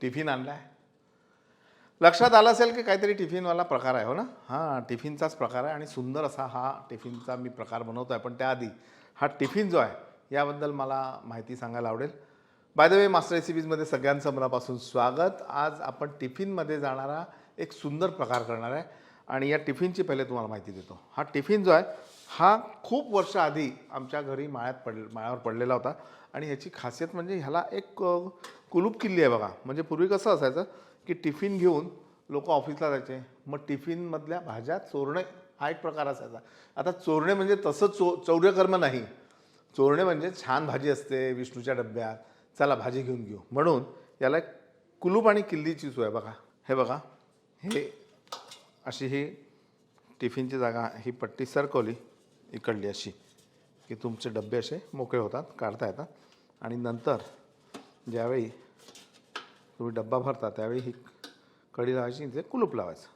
Tiffin आणलाय. लक्षात आलं असेल की काहीतरी टिफिनवाला प्रकार आहे हो ना? हां टिफिनचाच प्रकार आहे आणि सुंदर असा हा टिफिनचा मी प्रकार बनवतो आहे पण त्याआधी हा टिफिन जो आहे याबद्दल मला माहिती सांगायला आवडेल. बाय द वे मास्टर रेसिपीजमध्ये सगळ्यांचं मनापासून स्वागत. आज आपण टिफिनमध्ये जाणारा एक सुंदर प्रकार करणार आहे आणि या टिफिनची पहिले तुम्हाला माहिती देतो. हा टिफिन जो आहे हा खूप वर्ष आधी आमच्या घरी माळ्यात पड माळ्यावर पडलेला होता. आणि ह्याची खासियत म्हणजे ह्याला एक कुलूप किल्ली आहे बघा. म्हणजे पूर्वी कसं असायचं की टिफिन घेऊन लोक ऑफिसला जायचे. मग टिफिनमधल्या भाज्या चोरणे हा एक प्रकार असायचा. आता चोरणे म्हणजे तसं चो चौर्यकर्म नाही. चोरणे म्हणजे छान भाजी असते विष्णूच्या डब्यात. चला भाजी घेऊन घेऊ. म्हणून याला एक कुलूप आणि किल्लीची सोय बघा. हे बघा. हे अशी ही टिफिनची जागा ही पट्टी सरकवली. इकडली अशी की तुमचे डबे असे मोकळे होतात काढता येतात. आणि नंतर ज्यावेळी तुम्ही डब्बा भरता त्यावेळी ही कडी लावायची ते कुलूप लावायचं.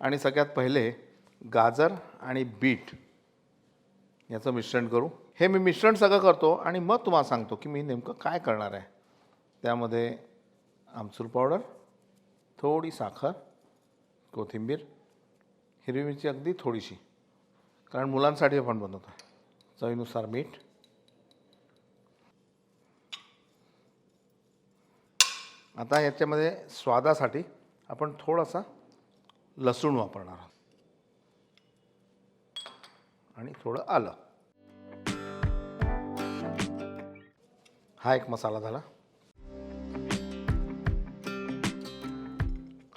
आणि सगळ्यात पहिले गाजर आणि बीट याचं मिश्रण करू. हे मी मिश्रण सगळं करतो आणि मग तुम्हाला सांगतो की मी नेमकं काय करणार आहे. त्यामध्ये आमचूर पावडर थोडी साखर कोथिंबीर हिरवी मिरची अगदी थोडीशी. कारण मुलांसाठी आपण बनवतो चवीनुसार मीठ. आता याच्यामध्ये स्वादासाठी आपण थोडासा लसूण वापरणार आहोत. आणि थोडं आलं. हा एक मसाला झाला.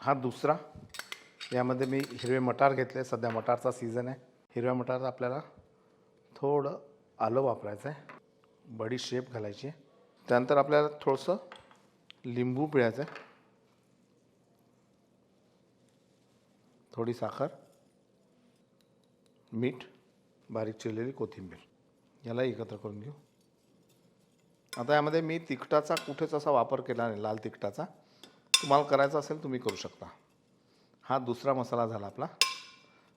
हा दुसरा. यामध्ये मी हिरवे मटार घेतले. सध्या मटारचा सीझन आहे. हिरव्या मटार आपल्याला थोडं आलं वापरायचं आहे बडी शेप घालायची. आहे त्यानंतर आपल्याला थोडंसं लिंबू पिळायचं आहे थोडी साखर मीठ बारीक चिरलेली कोथिंबीर. याला एकत्र करून घेऊ. आता यामध्ये मी तिखटाचा कुठेच असा वापर केला नाही लाल तिखटाचा. तुम्हाला करायचा असेल तुम्ही करू शकता. हा दुसरा मसाला झाला आपला.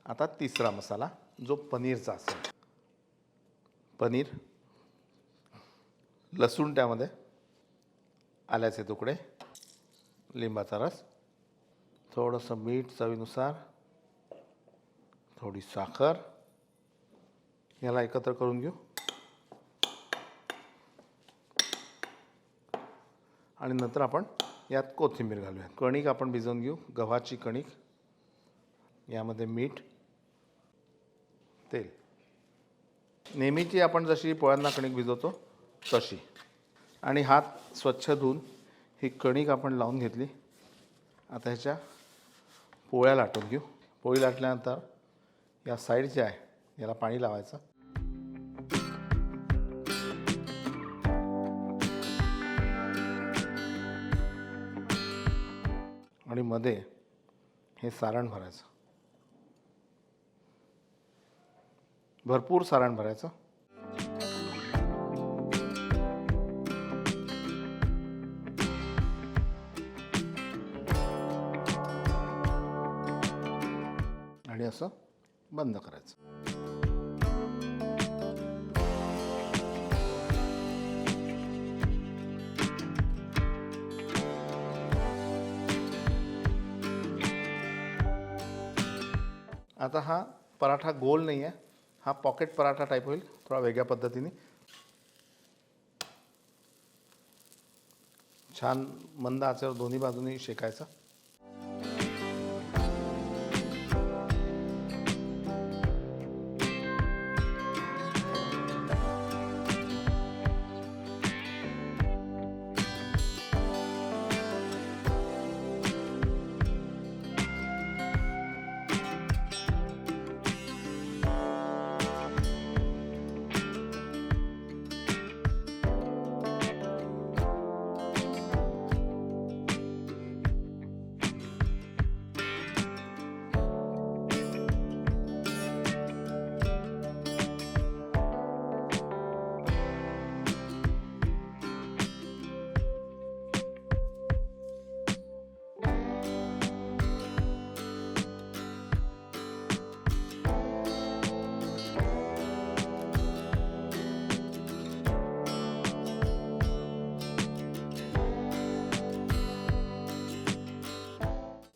आता तिसरा मसाला. जो पनीरचा असेल. पनीर लसूण त्यामध्ये आल्याचे तुकडे लिंबाचा रस थोडंसं मीठ चवीनुसार थोडी साखर याला एकत्र करून घेऊ. आणि नंतर आपण यात कोथिंबीर घालूया. कणिक आपण भिजवून घेऊ गव्हाची कणिक यामध्ये मीठ तेल नेहमीची आपण जशी पोळ्यांना कणिक भिजवतो तशी. आणि हात स्वच्छ धुवून ही कणिक आपण लावून घेतली. आता ह्याच्या पोळ्या लाटून घेऊ. पोळी लाटल्यानंतर या साईड जे आहे याला पाणी लावायचं. आणि मध्ये हे सारण भरायचं. भरपूर सारण भरायचं. आणि असं बंद करायचं. आता हा पराठा गोल नाही आहे हा पॉकेट पराठा टाईप होईल थोडा वेगळ्या पद्धतीने. छान मंद आचेवर दोन्ही बाजूनी शेकायचा.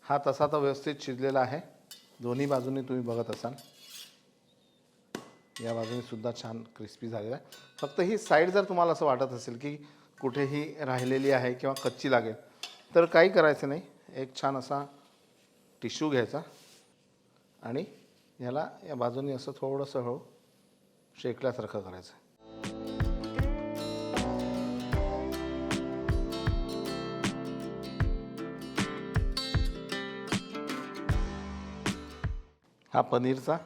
हा तसा तर व्यवस्थित शिजलेला आहे. दोन्ही बाजूनी तुम्ही बघत असाल. या बाजूने सुद्धा छान क्रिस्पी झालेला आहे. फक्त ही साईड जर तुम्हाला असं वाटत असेल की कुठेही राहिलेली आहे किंवा कच्ची लागेल तर काही करायचं नाही. एक छान असा टिश्यू घ्यायचा आणि याला या बाजूने असं थोडंसं हळू शेकल्यासारखं करायचं. हा पनीरचा.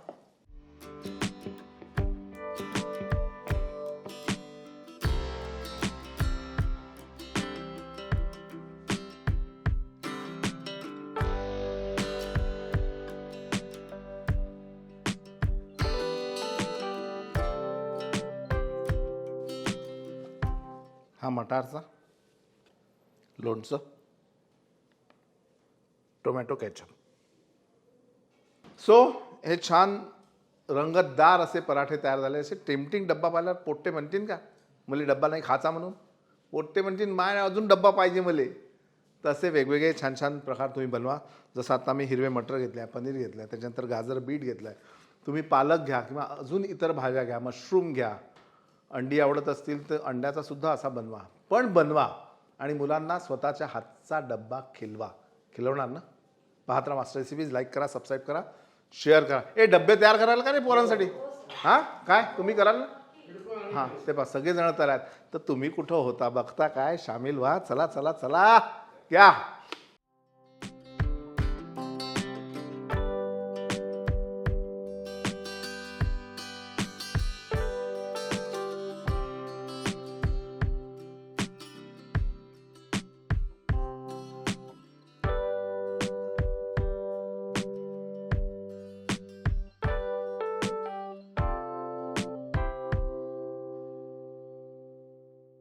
हा मटारचा. लोणचं. टोमॅटो कॅचअप सो हे छान रंगतदार असे पराठे तयार झाले. असे टेम्पटिंग डब्बा पाहिल्यावर पोट्टे म्हणतील का? मुली डब्बा नाही खाचा म्हणून. पोट्टे म्हणतील माय अजून डब्बा पाहिजे मले. तसे वेगवेगळे छान छान प्रकार तुम्ही बनवा. जसं आता मी हिरवे मटर घेतले आहे पनीर घेतलं आहे त्याच्यानंतर गाजर बीट घेतलं आहे तुम्ही पालक घ्या किंवा अजून इतर भाज्या घ्या मशरूम घ्या. अंडी आवडत असतील तर अंड्याचा सुद्धा असा बनवा. पण बनवा आणि मुलांना स्वतःच्या हातचा डब्बा खिलवा. खिलवणार ना? पाहत राहा मास्टर रेसिपीज लाईक करा सबस्क्राईब करा. शेअर करा. ए डब्बे तयार कराल का रे पोरांसाठी? हां? काय? तुम्ही कराल ना? हां ते पहा सगळेजण तयार आहेत. तर तुम्ही कुठं होता? बघता काय? सामील व्हा. चला चला चला. या.